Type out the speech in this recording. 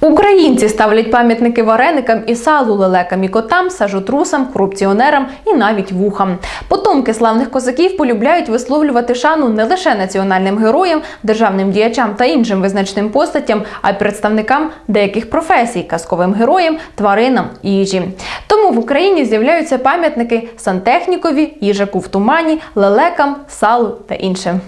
Українці ставлять пам'ятники вареникам і салу, лелекам і котам, сажотрусам, корупціонерам і навіть вухам. Потомки славних козаків полюбляють висловлювати шану не лише національним героям, державним діячам та іншим визначним постатям, а й представникам деяких професій, казковим героям, тваринам і їжі. Тому в Україні з'являються пам'ятники сантехнікові, їжаку в тумані, лелекам, салу та іншим.